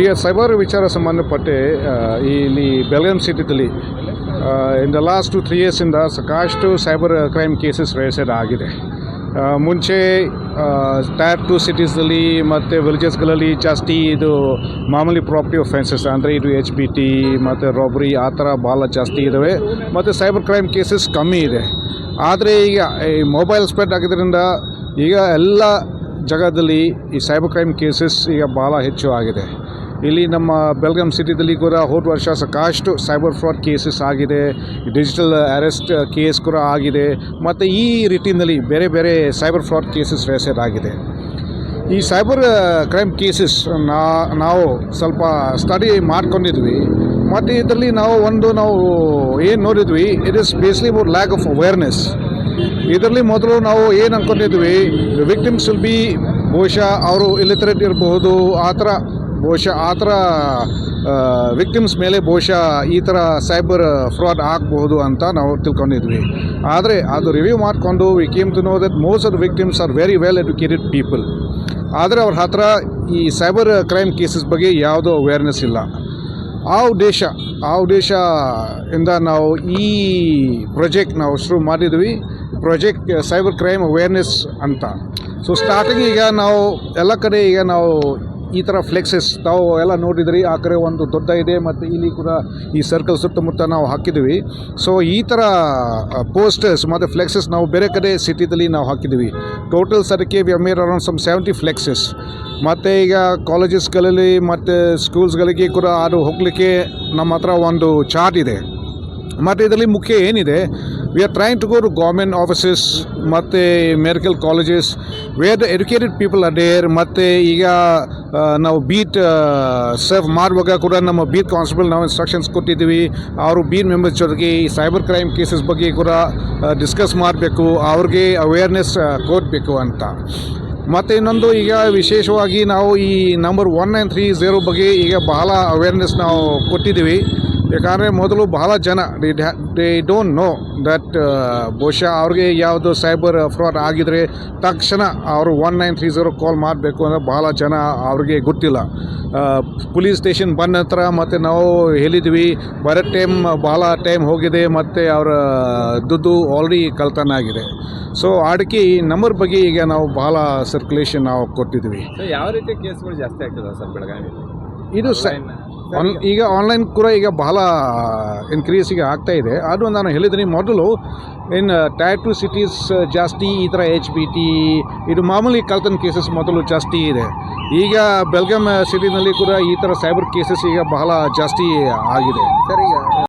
ಈಗ ಸೈಬರ್ ವಿಚಾರ ಸಂಬಂಧಪಟ್ಟೆ ಇಲ್ಲಿ Belgaum ಸಿಟಿದಲ್ಲಿ in the last two three ಇಯರ್ಸಿಂದ ಸಾಕಷ್ಟು ಸೈಬರ್ ಕ್ರೈಮ್ ಕೇಸಸ್ ರೇಸೆಡ್ ಆಗಿದೆ. ಮುಂಚೆ ಟೈರ್ ಟು ಸಿಟೀಸಲ್ಲಿ ಮತ್ತು ವಿಲೇಜಸ್ಗಳಲ್ಲಿ ಜಾಸ್ತಿ ಇದು ಮಾಮೂಲಿ ಪ್ರಾಪರ್ಟಿ ಒಫೆನ್ಸಸ್ ಅಂದರೆ ಇದು ಎಚ್ ಬಿ ಟಿ ಮತ್ತು ರಾಬರಿ ಆ ಥರ ಭಾಳ ಜಾಸ್ತಿ ಇದ್ದಾವೆ ಮತ್ತು ಸೈಬರ್ ಕ್ರೈಮ್ ಕೇಸಸ್ ಕಮ್ಮಿ ಇದೆ. ಆದರೆ ಈಗ, ಈ ಮೊಬೈಲ್ ಸ್ಪ್ರೆಡ್ ಆಗಿದ್ದರಿಂದ ಈಗ ಎಲ್ಲ ಜಗದಲ್ಲಿ ಈ ಸೈಬರ್ ಕ್ರೈಮ್ ಕೇಸಸ್ ಈಗ ಭಾಳ ಹೆಚ್ಚು ಆಗಿದೆ. ಇಲ್ಲಿ ನಮ್ಮ ಬೆಲ್ಗಾಮ್ ಸಿಟಿದಲ್ಲಿ ಕೂಡ ಹೋದ ವರ್ಷ ಸಾಕಷ್ಟು ಸೈಬರ್ ಫ್ರಾಡ್ ಕೇಸಸ್ ಆಗಿದೆ. ಡಿಜಿಟಲ್ ಅರೆಸ್ಟ್ ಕೇಸ್ ಕೂಡ ಆಗಿದೆ. ಮತ್ತು ಈ ರೀತಿಯಲ್ಲಿ ಬೇರೆ ಬೇರೆ ಸೈಬರ್ ಫ್ರಾಡ್ ಕೇಸಸ್ ರೇಸೆಡ್ ಆಗಿದೆ. ಈ ಸೈಬರ್ ಕ್ರೈಮ್ ಕೇಸಸ್ ನಾ, ನಾವು ಸ್ವಲ್ಪ ಸ್ಟಡಿ ಮಾಡ್ಕೊಂಡಿದ್ವಿ. ಮತ್ತು ಇದರಲ್ಲಿ ನಾವು ಒಂದು ನಾವು ಏನು ನೋಡಿದ್ವಿ it is basically about lack of awareness ಇದರಲ್ಲಿ ಮೊದಲು ನಾವು ಏನು ಅಂದ್ಕೊಂಡಿದ್ವಿ ವಿಕ್ಟಿಮ್ಸ್ ವಿಲ್ ಬಿ ಬಹುಶಃ ಅವರು ಇಲಿಟರೇಟ್ ಇರಬಹುದು, ಆ ಥರ ಬಹುಶಃ, ಆ ಥರ ವಿಕ್ಟಿಮ್ಸ್ ಮೇಲೆ ಬಹುಶಃ ಈ ಥರ ಸೈಬರ್ ಫ್ರಾಡ್ ಆಗಬಹುದು ಅಂತ ನಾವು ತಿಳ್ಕೊಂಡಿದ್ವಿ. ಆದರೆ ಅದು ರಿವ್ಯೂ ಮಾಡಿಕೊಂಡು we came to know that most of the victims are very well educated people ಆದರೆ ಅವ್ರ ಹತ್ರ ಈ ಸೈಬರ್ ಕ್ರೈಮ್ ಕೇಸಸ್ ಬಗ್ಗೆ ಯಾವುದೋ ಅವೇರ್ನೆಸ್ ಇಲ್ಲ. ಆ ಉದ್ದೇಶ ಆ ಉದ್ದೇಶ ಇಂದ ನಾವು ಈ ಪ್ರಾಜೆಕ್ಟ್ ನಾವು ಶುರು ಮಾಡಿದ್ವಿ. ಪ್ರಾಜೆಕ್ಟ್ ಸೈಬರ್ ಕ್ರೈಮ್ ಅವೇರ್ನೆಸ್ ಅಂತ. ಸೊ ಸ್ಟಾರ್ಟಿಂಗ್ ಈಗ ನಾವು ಎಲ್ಲ ಕಡೆ ಈಗ ನಾವು ಈ ಥರ ಫ್ಲೆಕ್ಸಸ್ ತಾವು ಎಲ್ಲ ನೋಡಿದ್ರಿ. ಆ ಕಡೆ ಒಂದು ದೊಡ್ಡ ಇದೆ ಮತ್ತು ಇಲ್ಲಿ ಕೂಡ ಈ ಸರ್ಕಲ್ ಸುತ್ತಮುತ್ತ ನಾವು ಹಾಕಿದ್ವಿ. ಸೊ ಈ ಥರ ಪೋಸ್ಟರ್ಸ್ ಮತ್ತು ಫ್ಲೆಕ್ಸಸ್ ನಾವು ಬೇರೆ ಕಡೆ ಸಿಟಿದಲ್ಲಿ ನಾವು ಹಾಕಿದ್ವಿ. Total ಸರ್ಕೆ we may around some seventy flexes ಮತ್ತು ಈಗ ಕಾಲೇಜಸ್ಗಳಲ್ಲಿ ಮತ್ತು ಸ್ಕೂಲ್ಸ್ಗಳಿಗೆ ಕೂಡ ಅದು ಹೋಗಲಿಕ್ಕೆ ನಮ್ಮ ಹತ್ರ ಒಂದು ಚಾರ್ಟ್ ಇದೆ. ಮತ್ತು ಇದರಲ್ಲಿ ಮುಖ್ಯ ಏನಿದೆ we are trying to go to government offices ಮತ್ತು medical colleges where the educated people are there ಮತ್ತು ಈಗ ನಾವು ಬೀಟ್ ಸರ್ವ್ ಮಾಡುವಾಗ ಕೂಡ ನಮ್ಮ ಬೀಟ್ ಕಾನ್ಸ್ಟೇಬಲ್ ನಾವು ಇನ್ಸ್ಟ್ರಕ್ಷನ್ಸ್ ಕೊಟ್ಟಿದ್ದೀವಿ. ಅವರು ಬೀಟ್ ಮೆಂಬರ್ಸ್ ಜೊತೆಗೆ ಈ ಸೈಬರ್ ಕ್ರೈಮ್ ಕೇಸಸ್ ಬಗ್ಗೆ ಕೂಡ ಡಿಸ್ಕಸ್ ಮಾಡಬೇಕು, ಅವ್ರಿಗೆ ಅವೇರ್ನೆಸ್ ಕೊಡಬೇಕು ಅಂತ. ಮತ್ತು ಇನ್ನೊಂದು, ಈಗ ವಿಶೇಷವಾಗಿ ನಾವು ಈ number one nine three zero ಬಗ್ಗೆ ಈಗ ಬಹಳ ಅವೇರ್ನೆಸ್ ನಾವು ಕೊಟ್ಟಿದ್ದೀವಿ. ಯಾಕಂದರೆ ಮೊದಲು ಬಹಳ ಜನ ದೇ ಡೋಂಟ್ ನೋ ದಟ್ ಬಹುಶಃ ಅವ್ರಿಗೆ ಯಾವುದು ಸೈಬರ್ ಫ್ರಾಡ್ ಆಗಿದರೆ ತಕ್ಷಣ ಅವರು one nine three zero call ಮಾಡಬೇಕು ಅಂದರೆ ಬಹಳ ಜನ ಅವ್ರಿಗೆ ಗೊತ್ತಿಲ್ಲ. ಪೊಲೀಸ್ ಸ್ಟೇಷನ್ ಬಂದ ನಂತರ ಮತ್ತು ನಾವು ಹೇಳಿದ್ವಿ ಬರೋ ಟೈಮ್ ಭಾಳ ಟೈಮ್ ಹೋಗಿದೆ ಮತ್ತು ಅವರ ದುಡ್ಡು ಆಲ್ರೆಡಿ ಕಳ್ತನ ಆಗಿದೆ. ಸೊ ಅಡಿಕೆ ಈ ನಂಬರ್ ಬಗ್ಗೆ ಈಗ ನಾವು ಭಾಳ ಸರ್ಕ್ಯುಲೇಷನ್ ನಾವು ಕೊಟ್ಟಿದ್ವಿ. ಯಾವ ರೀತಿ ಕೇಸ್ಗಳು ಜಾಸ್ತಿ ಆಗ್ತದೆ ಸರ್ ಬೆಳಗಾವಿ ಇದು ಸ ಈಗ ಆನ್ಲೈನ್ ಕೂಡ ಈಗ ಬಹಳ ಇನ್ಕ್ರೀಸ್ ಈಗ ಆಗ್ತಾ ಇದೆ. ಅದು ನಾನು ಹೇಳಿದ್ದೀನಿ ಮೊದಲು, ಇನ್ ಟೈರ್ ಟು ಸಿಟೀಸ್ ಜಾಸ್ತಿ ಈ ಥರ ಎಚ್ ಬಿ ಟಿ ಇದು ಮಾಮೂಲಿ ಕಳ್ತನ ಕೇಸಸ್ ಮೊದಲು ಜಾಸ್ತಿ ಇದೆ. ಈಗ ಬೆಲ್ಗಾಮ್ ಸಿಟಿನಲ್ಲಿ ಕೂಡ ಈ ಥರ ಸೈಬರ್ ಕೇಸಸ್ ಈಗ ಬಹಳ ಜಾಸ್ತಿ ಆಗಿದೆ. ಸರಿ